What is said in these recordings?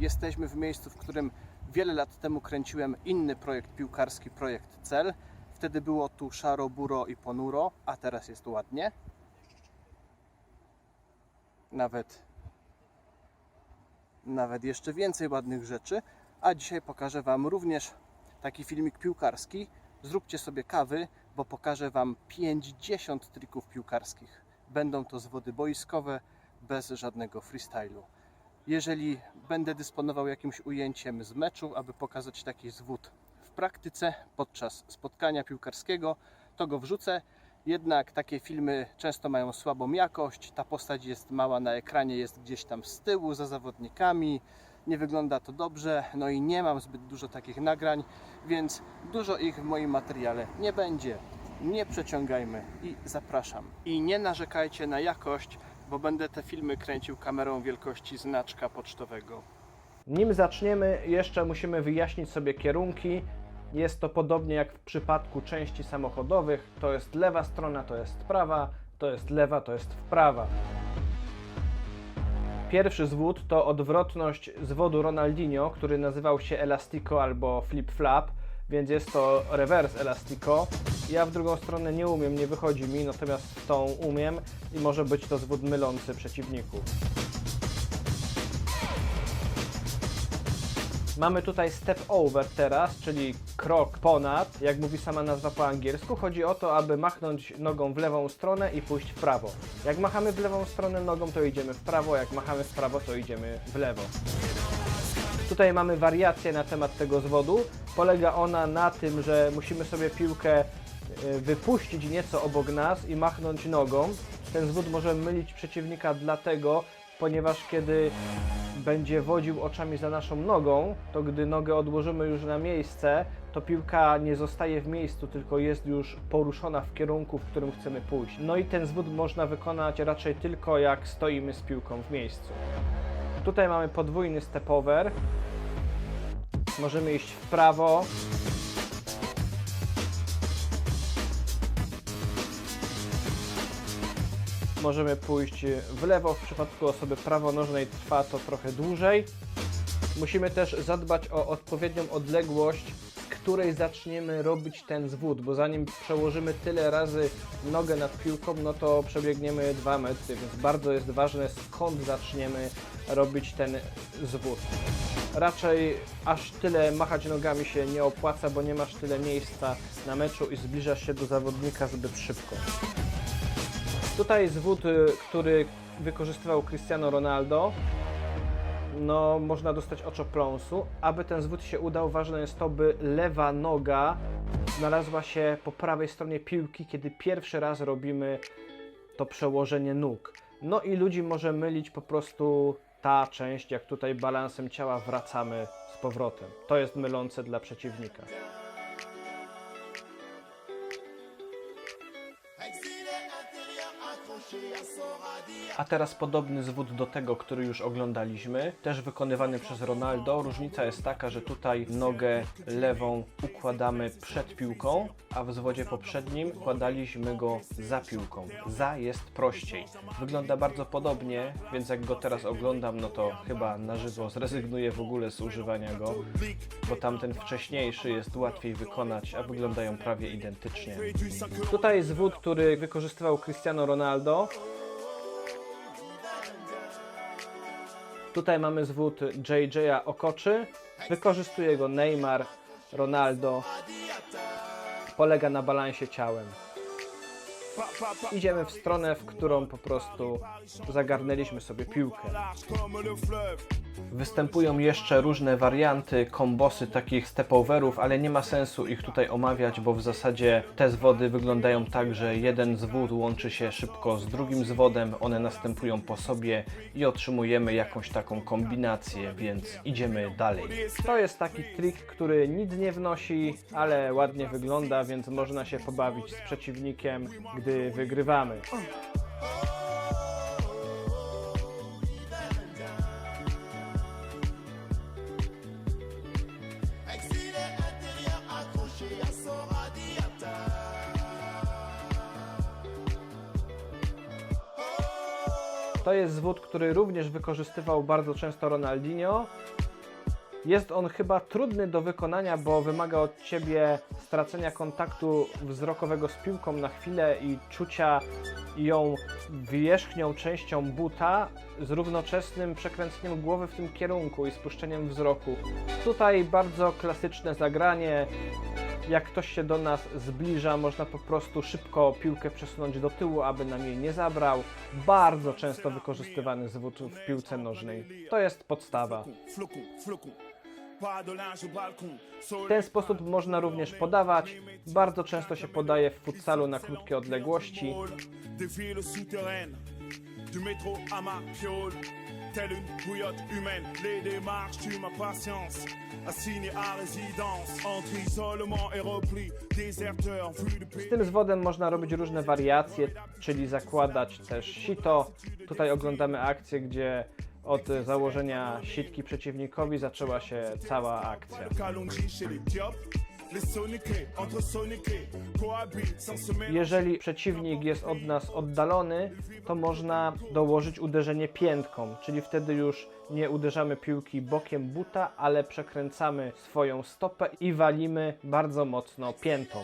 Jesteśmy w miejscu, w którym wiele lat temu kręciłem inny projekt piłkarski, projekt Cel. Wtedy było tu szaro, buro i ponuro, a teraz jest ładnie. Nawet, nawet jeszcze więcej ładnych rzeczy. A dzisiaj pokażę Wam również taki filmik piłkarski. Zróbcie sobie kawy, bo pokażę Wam 50 trików piłkarskich. Będą to zwody boiskowe, bez żadnego freestylu. Jeżeli będę dysponował jakimś ujęciem z meczu, aby pokazać taki zwód w praktyce podczas spotkania piłkarskiego, to go wrzucę. Jednak takie filmy często mają słabą jakość. Ta postać jest mała na ekranie, jest gdzieś tam z tyłu za zawodnikami. Nie wygląda to dobrze, no i nie mam zbyt dużo takich nagrań, więc dużo ich w moim materiale nie będzie. Nie przeciągajmy i zapraszam. I nie narzekajcie na jakość, bo będę te filmy kręcił kamerą wielkości znaczka pocztowego. Nim zaczniemy, jeszcze musimy wyjaśnić sobie kierunki. Jest to podobnie jak w przypadku części samochodowych. To jest lewa strona, to jest prawa, to jest lewa, to jest prawa. Pierwszy zwód to odwrotność zwodu Ronaldinho, który nazywał się Elastico albo Flip Flap, więc jest to reverse Elastico. Ja w drugą stronę nie umiem, nie wychodzi mi, natomiast tą umiem i może być to zwód mylący przeciwników. Mamy tutaj step over teraz, czyli krok ponad, jak mówi sama nazwa po angielsku. Chodzi o to, aby machnąć nogą w lewą stronę i pójść w prawo. Jak machamy w lewą stronę nogą, to idziemy w prawo, jak machamy w prawo, to idziemy w lewo. Tutaj mamy wariację na temat tego zwodu. Polega ona na tym, że musimy sobie piłkę y, wypuścić nieco obok nas i machnąć nogą. Ten zwód może mylić przeciwnika dlatego, ponieważ kiedy będzie wodził oczami za naszą nogą, to gdy nogę odłożymy już na miejsce, to piłka nie zostaje w miejscu, tylko jest już poruszona w kierunku, w którym chcemy pójść. No i ten zwód można wykonać raczej tylko jak stoimy z piłką w miejscu. Tutaj mamy podwójny step over. Możemy iść w prawo. Możemy pójść w lewo. W przypadku osoby prawonożnej trwa to trochę dłużej. Musimy też zadbać o odpowiednią odległość, której zaczniemy robić ten zwód, bo zanim przełożymy tyle razy nogę nad piłką, no to przebiegniemy 2 metry, więc bardzo jest ważne skąd zaczniemy robić ten zwód. Raczej aż tyle machać nogami się nie opłaca, bo nie masz tyle miejsca na meczu i zbliżasz się do zawodnika zbyt szybko. Tutaj zwód, y, który wykorzystywał Cristiano Ronaldo, no można dostać oczopląsu. Aby ten zwód się udał, ważne jest to, by lewa noga znalazła się po prawej stronie piłki, kiedy pierwszy raz robimy to przełożenie nóg. No i ludzi może mylić po prostu ta część, jak tutaj balansem ciała wracamy z powrotem. To jest mylące dla przeciwnika. A teraz podobny zwód do tego, który już oglądaliśmy, też wykonywany przez Ronaldo. Różnica jest taka, że tutaj nogę lewą układamy przed piłką, a w zwodzie poprzednim układaliśmy go za piłką. Za jest prościej. Wygląda bardzo podobnie, więc jak go teraz oglądam, no to chyba na żywo zrezygnuję w ogóle z używania go, bo tamten wcześniejszy jest łatwiej wykonać, a wyglądają prawie identycznie. Tutaj zwód, który wykorzystywał Cristiano Ronaldo. Tutaj mamy zwód JJ'a Okoczy. Wykorzystuje go Neymar, Ronaldo. Polega na balansie ciałem. Idziemy w stronę, w którą po prostu zagarnęliśmy sobie piłkę. Występują jeszcze różne warianty, kombosy takich stepoverów, ale nie ma sensu ich tutaj omawiać, bo w zasadzie te zwody wyglądają tak, że jeden zwód łączy się szybko z drugim zwodem, one następują po sobie i otrzymujemy jakąś taką kombinację, więc idziemy dalej. To jest taki trik, który nic nie wnosi, ale ładnie wygląda, więc można się pobawić z przeciwnikiem, gdy wygrywamy. To jest zwód, który również wykorzystywał bardzo często Ronaldinho. Jest on chyba trudny do wykonania, bo wymaga od ciebie stracenia kontaktu wzrokowego z piłką na chwilę i czucia ją wierzchnią częścią buta z równoczesnym przekręceniem głowy w tym kierunku i spuszczeniem wzroku. Tutaj bardzo klasyczne zagranie. Jak ktoś się do nas zbliża, można po prostu szybko piłkę przesunąć do tyłu, aby nam jej nie zabrał. Bardzo często wykorzystywany zwód w piłce nożnej. To jest podstawa. W ten sposób można również podawać. Bardzo często się podaje w futsalu na krótkie odległości. Z tym zwodem można robić różne wariacje, czyli zakładać też sito. Tutaj oglądamy akcję, gdzie od założenia sitki przeciwnikowi zaczęła się cała akcja. Jeżeli przeciwnik jest od nas oddalony, to można dołożyć uderzenie piętką, czyli wtedy już nie uderzamy piłki bokiem buta, ale przekręcamy swoją stopę i walimy bardzo mocno piętą.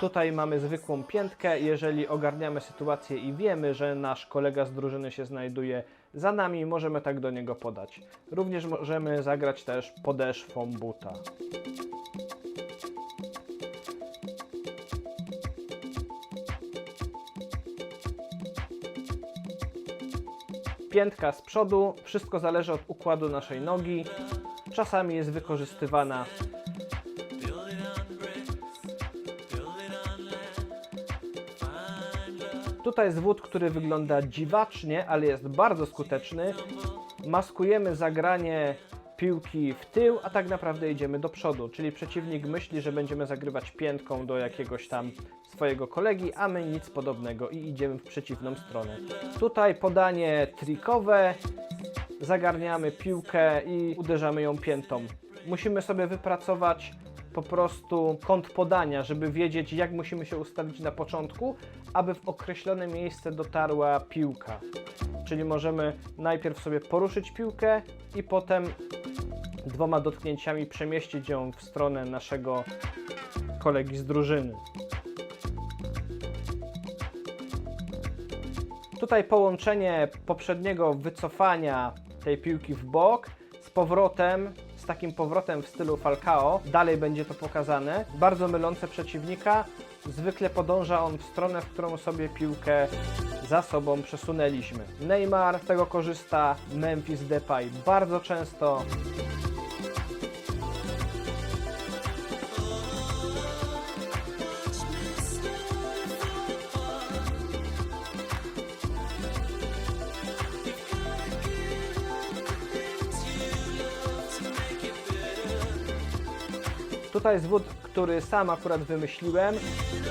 Tutaj mamy zwykłą piętkę. Jeżeli ogarniamy sytuację i wiemy, że nasz kolega z drużyny się znajduje za nami, możemy tak do niego podać. Również możemy zagrać też podeszwą buta. Piętka z przodu, wszystko zależy od układu naszej nogi. Czasami jest wykorzystywana Tutaj zwód, który wygląda dziwacznie, ale jest bardzo skuteczny. Maskujemy zagranie piłki w tył, a tak naprawdę idziemy do przodu. Czyli przeciwnik myśli, że będziemy zagrywać piętką do jakiegoś tam swojego kolegi, a my nic podobnego i idziemy w przeciwną stronę. Tutaj podanie trikowe, zagarniamy piłkę i uderzamy ją piętą. Musimy sobie wypracować po prostu kąt podania, żeby wiedzieć, jak musimy się ustawić na początku, aby w określone miejsce dotarła piłka. Czyli możemy najpierw sobie poruszyć piłkę i potem dwoma dotknięciami przemieścić ją w stronę naszego kolegi z drużyny. Tutaj połączenie poprzedniego wycofania tej piłki w bok z powrotem, takim powrotem w stylu Falcao, dalej będzie to pokazane, bardzo mylące przeciwnika. Zwykle podąża on w stronę, w którą sobie piłkę za sobą przesunęliśmy. Neymar z tego korzysta, Memphis Depay bardzo często. Tutaj zwód, który sam akurat wymyśliłem,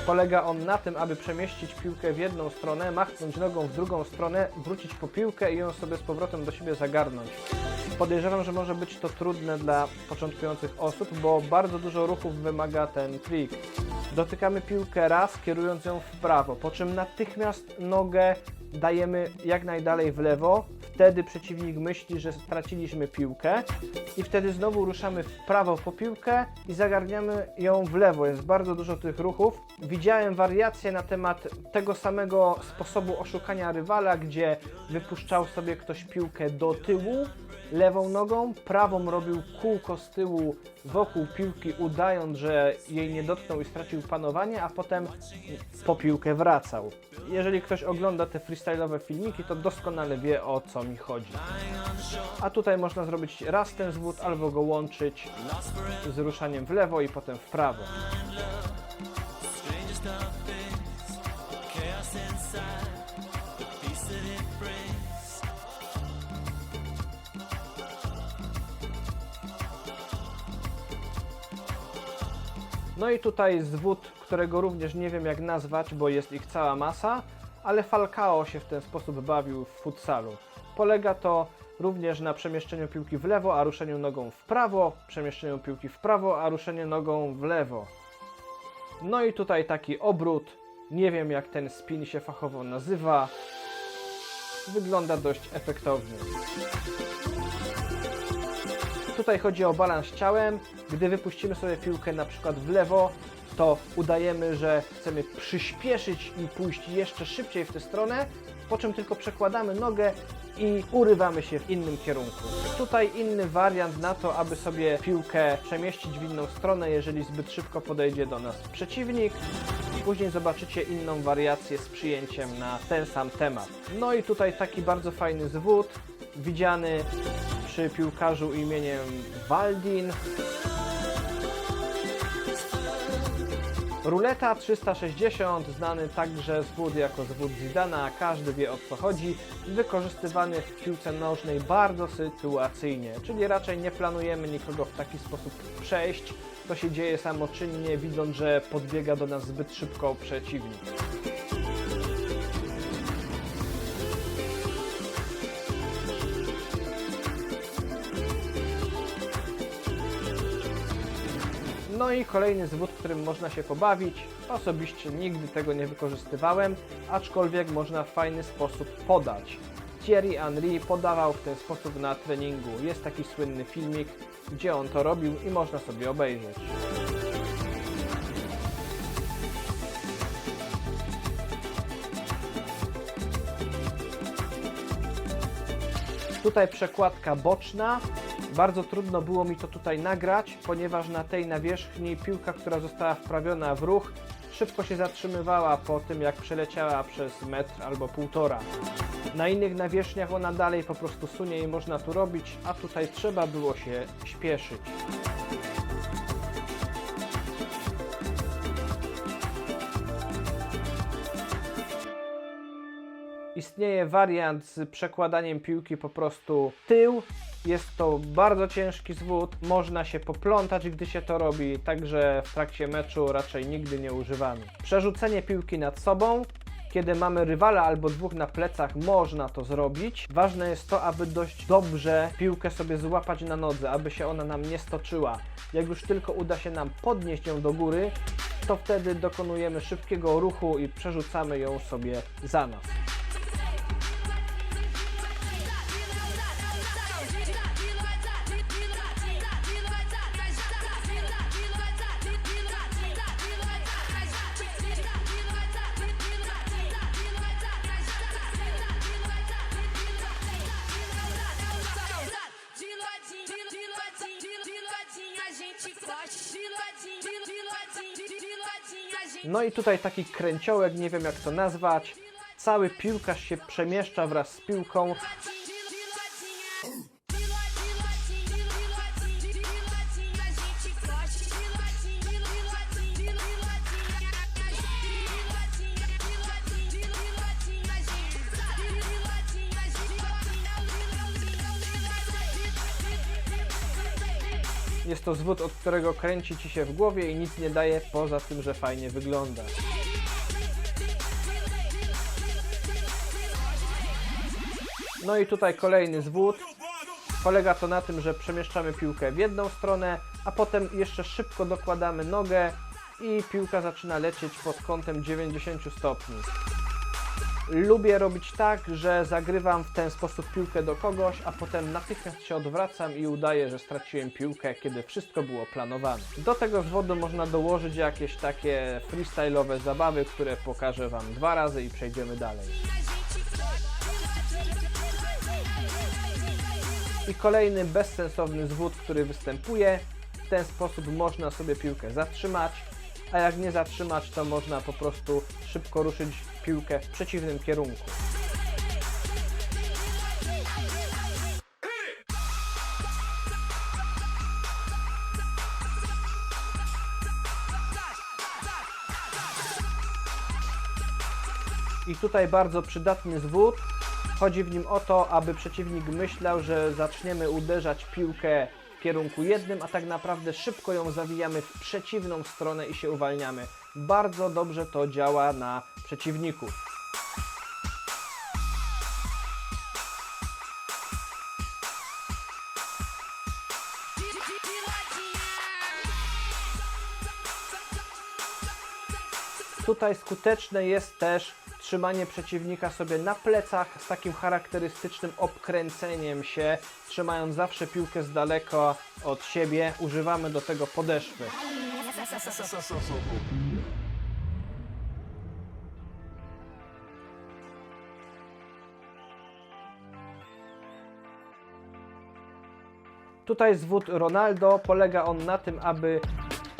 polega on na tym, aby przemieścić piłkę w jedną stronę, machnąć nogą w drugą stronę, wrócić po piłkę i ją sobie z powrotem do siebie zagarnąć. Podejrzewam, że może być to trudne dla początkujących osób, bo bardzo dużo ruchów wymaga ten trik. Dotykamy piłkę raz, kierując ją w prawo, po czym natychmiast nogę dajemy jak najdalej w lewo. Wtedy przeciwnik myśli, że straciliśmy piłkę i wtedy znowu ruszamy w prawo po piłkę i zagarniamy ją w lewo. Jest bardzo dużo tych ruchów. Widziałem wariacje na temat tego samego sposobu oszukania rywala, gdzie wypuszczał sobie ktoś piłkę do tyłu lewą nogą, prawą robił kółko z tyłu wokół piłki, udając, że jej nie dotknął i stracił panowanie, a potem po piłkę wracał. Jeżeli ktoś ogląda te freestyle'owe filmiki, to doskonale wie o co mi chodzi. A tutaj można zrobić raz ten zwód, albo go łączyć z ruszaniem w lewo i potem w prawo. No i tutaj zwód, którego również nie wiem jak nazwać, bo jest ich cała masa, ale Falcao się w ten sposób bawił w futsalu. Polega to również na przemieszczeniu piłki w lewo, a ruszeniu nogą w prawo, przemieszczeniu piłki w prawo, a ruszeniu nogą w lewo. No i tutaj taki obrót. Nie wiem jak ten spin się fachowo nazywa. Wygląda dość efektownie. Tutaj chodzi o balans ciałem. Gdy wypuścimy sobie piłkę na przykład w lewo, to udajemy, że chcemy przyspieszyć i pójść jeszcze szybciej w tę stronę, po czym tylko przekładamy nogę i urywamy się w innym kierunku. Tutaj inny wariant na to, aby sobie piłkę przemieścić w inną stronę, jeżeli zbyt szybko podejdzie do nas przeciwnik. Później zobaczycie inną wariację z przyjęciem na ten sam temat. No i tutaj taki bardzo fajny zwód, widziany przy piłkarzu imieniem Waldin. Ruleta 360, znany także zwód jako zwód Zidana, każdy wie o co chodzi, wykorzystywany w piłce nożnej bardzo sytuacyjnie, czyli raczej nie planujemy nikogo w taki sposób przejść, to się dzieje samoczynnie, widząc, że podbiega do nas zbyt szybko przeciwnik. No i kolejny zwód, którym można się pobawić. Osobiście nigdy tego nie wykorzystywałem, aczkolwiek można w fajny sposób podać. Thierry Henry podawał w ten sposób na treningu. Jest taki słynny filmik, gdzie on to robił i można sobie obejrzeć. Tutaj przekładka boczna. Bardzo trudno było mi to tutaj nagrać, ponieważ na tej nawierzchni piłka, która została wprawiona w ruch, szybko się zatrzymywała po tym, jak przeleciała przez metr albo półtora. Na innych nawierzchniach ona dalej po prostu sunie i można tu robić, a tutaj trzeba było się śpieszyć. Istnieje wariant z przekładaniem piłki po prostu tył. Jest to bardzo ciężki zwód, można się poplątać, gdy się to robi, także w trakcie meczu raczej nigdy nie używamy. Przerzucenie piłki nad sobą. Kiedy mamy rywala albo dwóch na plecach, można to zrobić. Ważne jest to, aby dość dobrze piłkę sobie złapać na nodze, aby się ona nam nie stoczyła. Jak już tylko uda się nam podnieść ją do góry, to wtedy dokonujemy szybkiego ruchu i przerzucamy ją sobie za nas. No i tutaj taki kręciołek, nie wiem jak to nazwać. Cały piłkarz się przemieszcza wraz z piłką. Jest to zwód, od którego kręci ci się w głowie i nic nie daje poza tym, że fajnie wygląda. No i tutaj kolejny zwód. Polega to na tym, że przemieszczamy piłkę w jedną stronę, a potem jeszcze szybko dokładamy nogę i piłka zaczyna lecieć pod kątem 90 stopni. Lubię robić tak, że zagrywam w ten sposób piłkę do kogoś, a potem natychmiast się odwracam i udaję, że straciłem piłkę, kiedy wszystko było planowane. Do tego zwodu można dołożyć jakieś takie freestyle'owe zabawy, które pokażę Wam dwa razy i przejdziemy dalej. I kolejny bezsensowny zwód, który występuje. W ten sposób można sobie piłkę zatrzymać, a jak nie zatrzymać, to można po prostu szybko ruszyć piłkę w przeciwnym kierunku. I tutaj bardzo przydatny zwód. Chodzi w nim o to, aby przeciwnik myślał, że zaczniemy uderzać piłkę kierunku jednym, a tak naprawdę szybko ją zawijamy w przeciwną stronę i się uwalniamy. Bardzo dobrze to działa na przeciwników. Tutaj skuteczne jest też trzymanie przeciwnika sobie na plecach z takim charakterystycznym obkręceniem się, trzymając zawsze piłkę z daleka od siebie. Używamy do tego podeszwy. Tutaj zwód Ronaldo polega on na tym, aby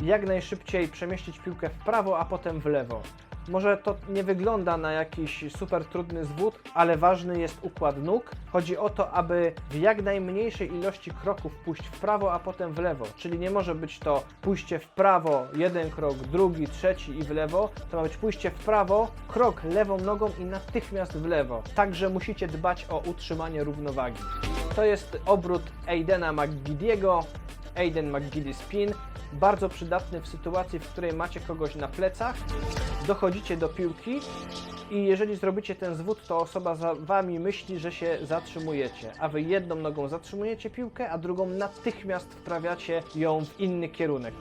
jak najszybciej przemieścić piłkę w prawo, a potem w lewo. Może to nie wygląda na jakiś super trudny zwód, ale ważny jest układ nóg. Chodzi o to, aby w jak najmniejszej ilości kroków pójść w prawo, a potem w lewo. Czyli nie może być to pójście w prawo, jeden krok, drugi, trzeci i w lewo. To ma być pójście w prawo, krok lewą nogą i natychmiast w lewo. Także musicie dbać o utrzymanie równowagi. To jest obrót Aidena McGidiego, Aiden McGiddy Spin. Bardzo przydatny w sytuacji, w której macie kogoś na plecach, dochodzicie do piłki i jeżeli zrobicie ten zwód, to osoba za wami myśli, że się zatrzymujecie, a wy jedną nogą zatrzymujecie piłkę, a drugą natychmiast wprawiacie ją w inny kierunek.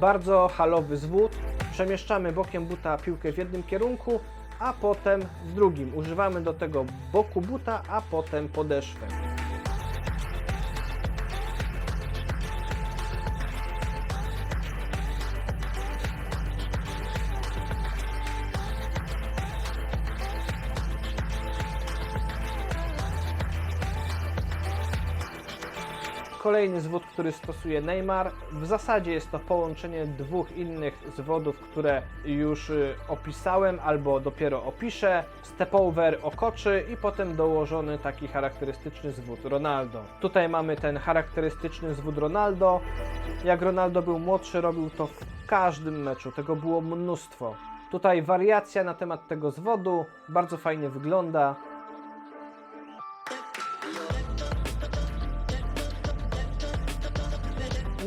Bardzo halowy zwód. Przemieszczamy bokiem buta piłkę w jednym kierunku, a potem w drugim. Używamy do tego boku buta, a potem podeszwę. Kolejny zwód, który stosuje Neymar. W zasadzie jest to połączenie dwóch innych zwodów, które już y, opisałem albo dopiero opiszę. Stepover okoczy i potem dołożony taki charakterystyczny zwód Ronaldo. Tutaj mamy ten charakterystyczny zwód Ronaldo. Jak Ronaldo był młodszy, robił to w każdym meczu. Tego było mnóstwo. Tutaj wariacja na temat tego zwodu. Bardzo fajnie wygląda.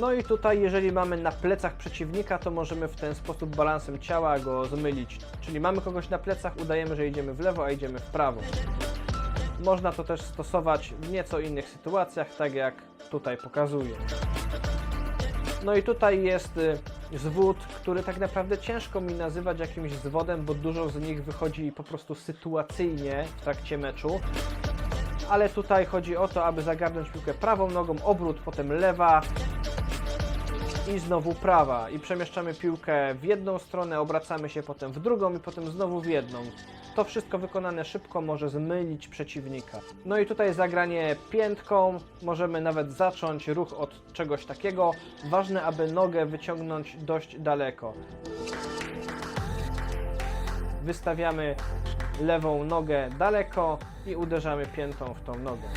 No i tutaj, jeżeli mamy na plecach przeciwnika, to możemy w ten sposób balansem ciała go zmylić. Czyli mamy kogoś na plecach, udajemy, że idziemy w lewo, a idziemy w prawo. Można to też stosować w nieco innych sytuacjach, tak jak tutaj pokazuję. No i tutaj jest y, zwód, który tak naprawdę ciężko mi nazywać jakimś zwodem, bo dużo z nich wychodzi po prostu sytuacyjnie w trakcie meczu. Ale tutaj chodzi o to, aby zagarnąć piłkę prawą nogą, obrót, potem lewa, i znowu prawa. I przemieszczamy piłkę w jedną stronę, obracamy się potem w drugą i potem znowu w jedną. To wszystko wykonane szybko może zmylić przeciwnika. No i tutaj zagranie piętką, możemy nawet zacząć ruch od czegoś takiego. Ważne, aby nogę wyciągnąć dość daleko. Wystawiamy lewą nogę daleko i uderzamy piętą w tą nogę.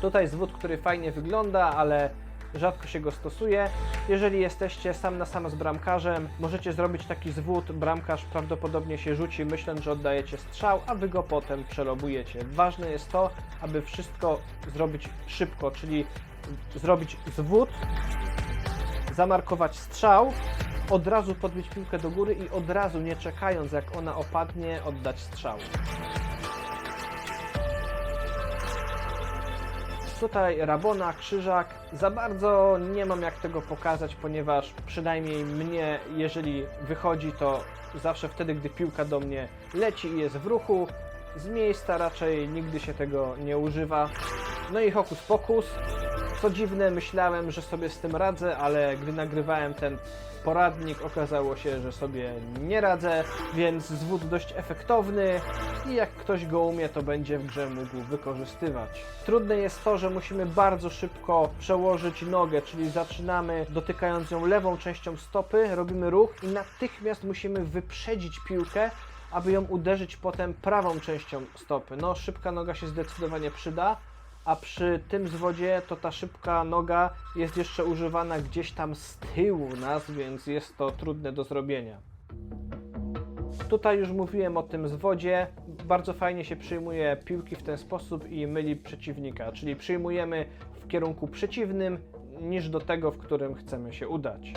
Tutaj zwód, który fajnie wygląda, ale rzadko się go stosuje. Jeżeli jesteście sam na sam z bramkarzem, możecie zrobić taki zwód. Bramkarz prawdopodobnie się rzuci, myśląc, że oddajecie strzał, a wy go potem przelobujecie. Ważne jest to, aby wszystko zrobić szybko, czyli zrobić zwód, zamarkować strzał, od razu podbić piłkę do góry i od razu, nie czekając jak ona opadnie, oddać strzał. Tutaj Rabona, Krzyżak. Za bardzo nie mam jak tego pokazać, ponieważ przynajmniej mnie, jeżeli wychodzi, to zawsze wtedy, gdy piłka do mnie leci i jest w ruchu. Z miejsca raczej nigdy się tego nie używa. No i hokus pokus. Co dziwne, myślałem, że sobie z tym radzę, ale gdy nagrywałem ten poradnik, okazało się, że sobie nie radzę, więc zwód dość efektowny i jak ktoś go umie, to będzie w grze mógł wykorzystywać. Trudne jest to, że musimy bardzo szybko przełożyć nogę, czyli zaczynamy dotykając ją lewą częścią stopy, robimy ruch i natychmiast musimy wyprzedzić piłkę, aby ją uderzyć potem prawą częścią stopy. No, szybka noga się zdecydowanie przyda, a przy tym zwodzie to ta szybka noga jest jeszcze używana gdzieś tam z tyłu nas, więc jest to trudne do zrobienia. Tutaj już mówiłem o tym zwodzie. Bardzo fajnie się przyjmuje piłki w ten sposób i myli przeciwnika, czyli przyjmujemy w kierunku przeciwnym niż do tego, w którym chcemy się udać.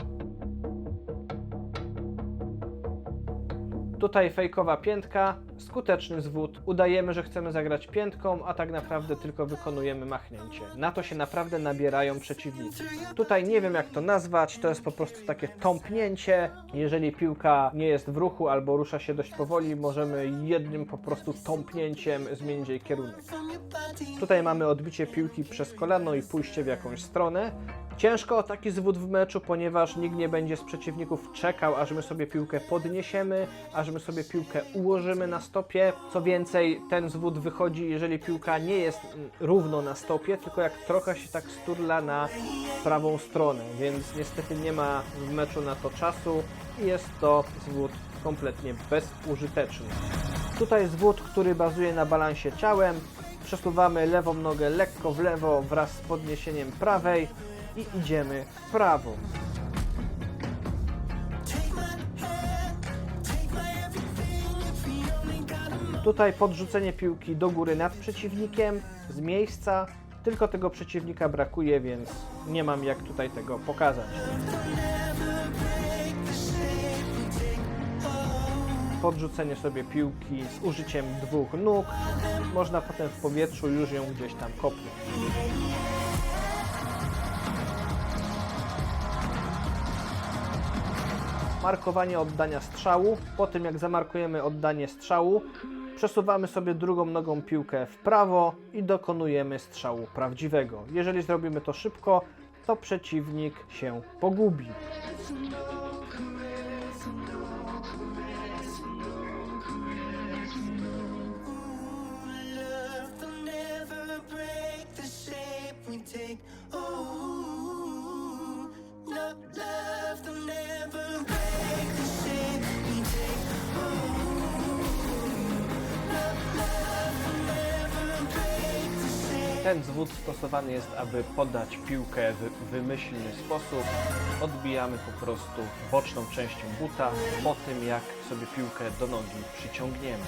Tutaj fejkowa piętka, skuteczny zwód. Udajemy, że chcemy zagrać piętką, a tak naprawdę tylko wykonujemy machnięcie. Na to się naprawdę nabierają przeciwnicy. Tutaj nie wiem jak to nazwać, to jest po prostu takie tąpnięcie. Jeżeli piłka nie jest w ruchu albo rusza się dość powoli, możemy jednym po prostu tąpnięciem zmienić jej kierunek. Tutaj mamy odbicie piłki przez kolano i pójście w jakąś stronę. Ciężko o taki zwód w meczu, ponieważ nikt nie będzie z przeciwników czekał, aż my sobie piłkę podniesiemy, aż my sobie piłkę ułożymy na stopie. Co więcej, ten zwód wychodzi, jeżeli piłka nie jest mm, równo na stopie, tylko jak trochę się tak sturla na prawą stronę, więc niestety nie ma w meczu na to czasu i jest to zwód kompletnie bezużyteczny. Tutaj zwód, który bazuje na balansie ciałem. Przesuwamy lewą nogę lekko w lewo wraz z podniesieniem prawej i idziemy w prawo. Tutaj podrzucenie piłki do góry nad przeciwnikiem z miejsca. Tylko tego przeciwnika brakuje, więc nie mam jak tutaj tego pokazać. Podrzucenie sobie piłki z użyciem dwóch nóg. Można potem w powietrzu już ją gdzieś tam kopnąć. Markowanie oddania strzału. Po tym jak zamarkujemy oddanie strzału, przesuwamy sobie drugą nogą piłkę w prawo i dokonujemy strzału prawdziwego. Jeżeli zrobimy to szybko, to przeciwnik się pogubi. take. Ooh, Ten zwód stosowany jest, aby podać piłkę w wymyślny sposób. Odbijamy po prostu boczną częścią buta po tym, jak sobie piłkę do nogi przyciągniemy.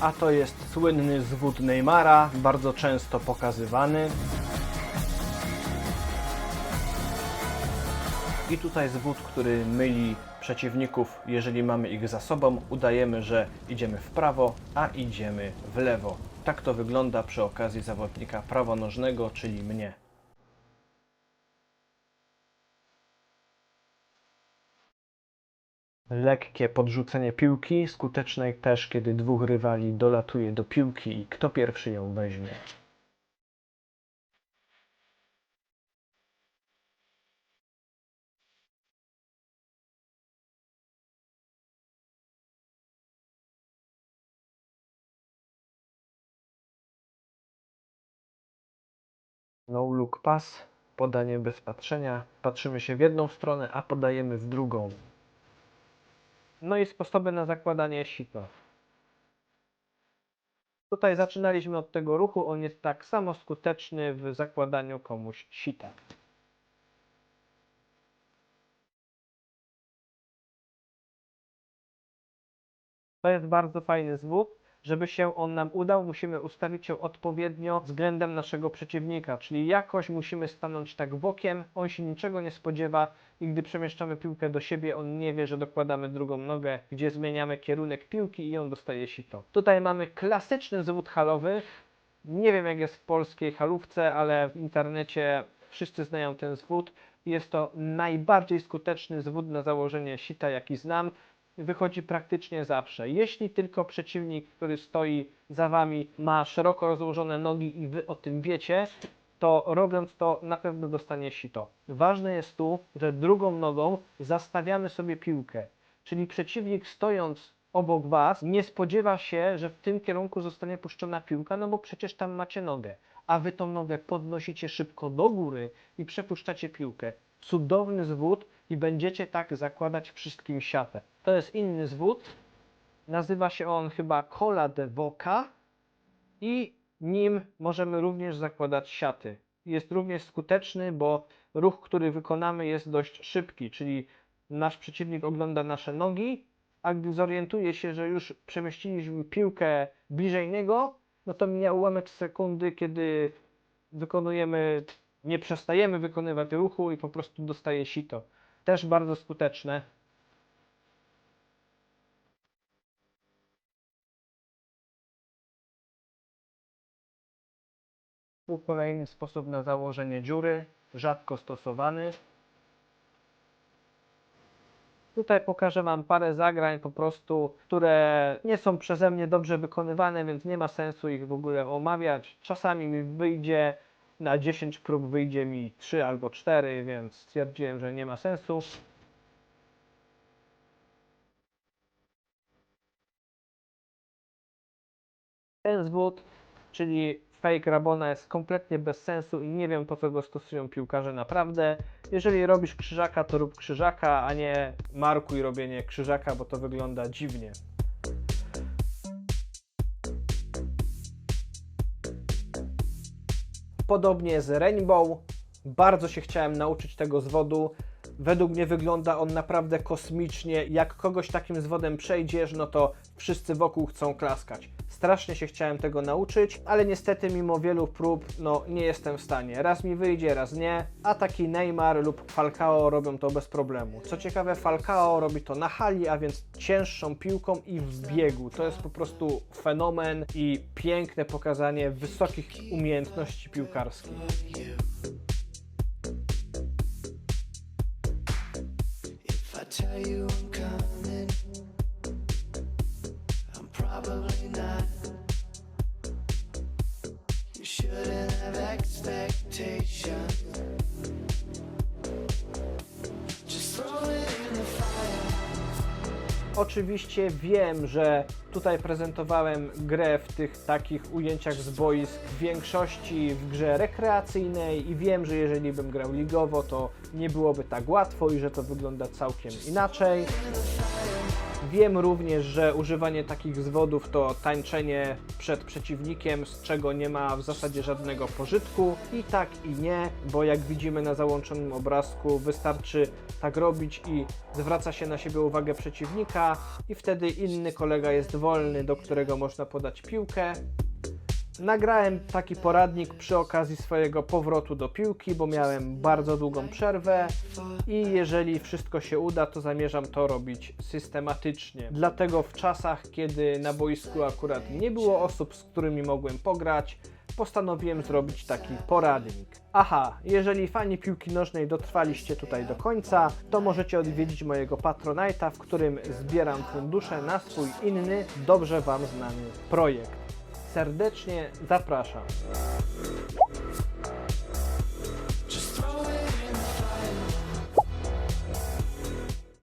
A to jest słynny zwód Neymara, bardzo często pokazywany. I tutaj zwód, który myli przeciwników, jeżeli mamy ich za sobą, udajemy, że idziemy w prawo, a idziemy w lewo. Tak to wygląda przy okazji zawodnika prawonożnego, czyli mnie. Lekkie podrzucenie piłki, skuteczne też, kiedy dwóch rywali dolatuje do piłki i kto pierwszy ją weźmie. No look pass, podanie bez patrzenia. Patrzymy się w jedną stronę, a podajemy w drugą. No i sposoby na zakładanie sita. Tutaj zaczynaliśmy od tego ruchu, on jest tak samo skuteczny w zakładaniu komuś sita. To jest bardzo fajny zwód. Żeby się on nam udał, musimy ustawić się odpowiednio względem naszego przeciwnika, czyli jakoś musimy stanąć tak bokiem, on się niczego nie spodziewa i gdy przemieszczamy piłkę do siebie, on nie wie, że dokładamy drugą nogę, gdzie zmieniamy kierunek piłki i on dostaje sito. Tutaj mamy klasyczny zwód halowy. Nie wiem jak jest w polskiej halówce, ale w internecie wszyscy znają ten zwód. Jest to najbardziej skuteczny zwód na założenie sita, jaki znam wychodzi praktycznie zawsze. Jeśli tylko przeciwnik, który stoi za wami, ma szeroko rozłożone nogi i wy o tym wiecie, to robiąc to na pewno dostanie sito. Ważne jest tu, że drugą nogą zastawiamy sobie piłkę. Czyli przeciwnik stojąc obok was nie spodziewa się, że w tym kierunku zostanie puszczona piłka, no bo przecież tam macie nogę. A wy tą nogę podnosicie szybko do góry i przepuszczacie piłkę. Cudowny zwód i będziecie tak zakładać wszystkim siatę. To jest inny zwód. Nazywa się on chyba Cola de Voca i nim możemy również zakładać siaty. Jest również skuteczny, bo ruch, który wykonamy jest dość szybki, czyli nasz przeciwnik ogląda nasze nogi, a gdy zorientuje się, że już przemieściliśmy piłkę bliżej niego, no to mija ułamek sekundy, kiedy wykonujemy, nie przestajemy wykonywać ruchu i po prostu dostaje sito też bardzo skuteczne. Tu kolejny sposób na założenie dziury, rzadko stosowany. Tutaj pokażę Wam parę zagrań po prostu, które nie są przeze mnie dobrze wykonywane, więc nie ma sensu ich w ogóle omawiać. Czasami mi wyjdzie na 10 prób wyjdzie mi 3 albo 4, więc stwierdziłem, że nie ma sensu. Ten zwód, czyli fake Rabona jest kompletnie bez sensu i nie wiem po co go stosują piłkarze naprawdę. Jeżeli robisz krzyżaka, to rób krzyżaka, a nie markuj robienie krzyżaka, bo to wygląda dziwnie. Podobnie z Rainbow. Bardzo się chciałem nauczyć tego zwodu. Według mnie wygląda on naprawdę kosmicznie. Jak kogoś takim zwodem przejdziesz, no to wszyscy wokół chcą klaskać. Strasznie się chciałem tego nauczyć, ale niestety mimo wielu prób, no nie jestem w stanie. Raz mi wyjdzie, raz nie, a taki Neymar lub Falcao robią to bez problemu. Co ciekawe, Falcao robi to na hali, a więc cięższą piłką i w biegu. To jest po prostu fenomen i piękne pokazanie wysokich umiejętności piłkarskich. Oczywiście wiem, że tutaj prezentowałem grę w tych takich ujęciach z boisk w większości w grze rekreacyjnej i wiem, że jeżeli bym grał ligowo, to nie byłoby tak łatwo i że to wygląda całkiem inaczej. Wiem również, że używanie takich zwodów to tańczenie przed przeciwnikiem, z czego nie ma w zasadzie żadnego pożytku. I tak i nie, bo jak widzimy na załączonym obrazku, wystarczy tak robić i zwraca się na siebie uwagę przeciwnika, i wtedy inny kolega jest wolny, do którego można podać piłkę. Nagrałem taki poradnik przy okazji swojego powrotu do piłki, bo miałem bardzo długą przerwę i jeżeli wszystko się uda, to zamierzam to robić systematycznie. Dlatego w czasach, kiedy na boisku akurat nie było osób, z którymi mogłem pograć, postanowiłem zrobić taki poradnik. Aha, jeżeli fani piłki nożnej dotrwaliście tutaj do końca, to możecie odwiedzić mojego Patronite'a, w którym zbieram fundusze na swój inny, dobrze Wam znany projekt serdecznie zapraszam.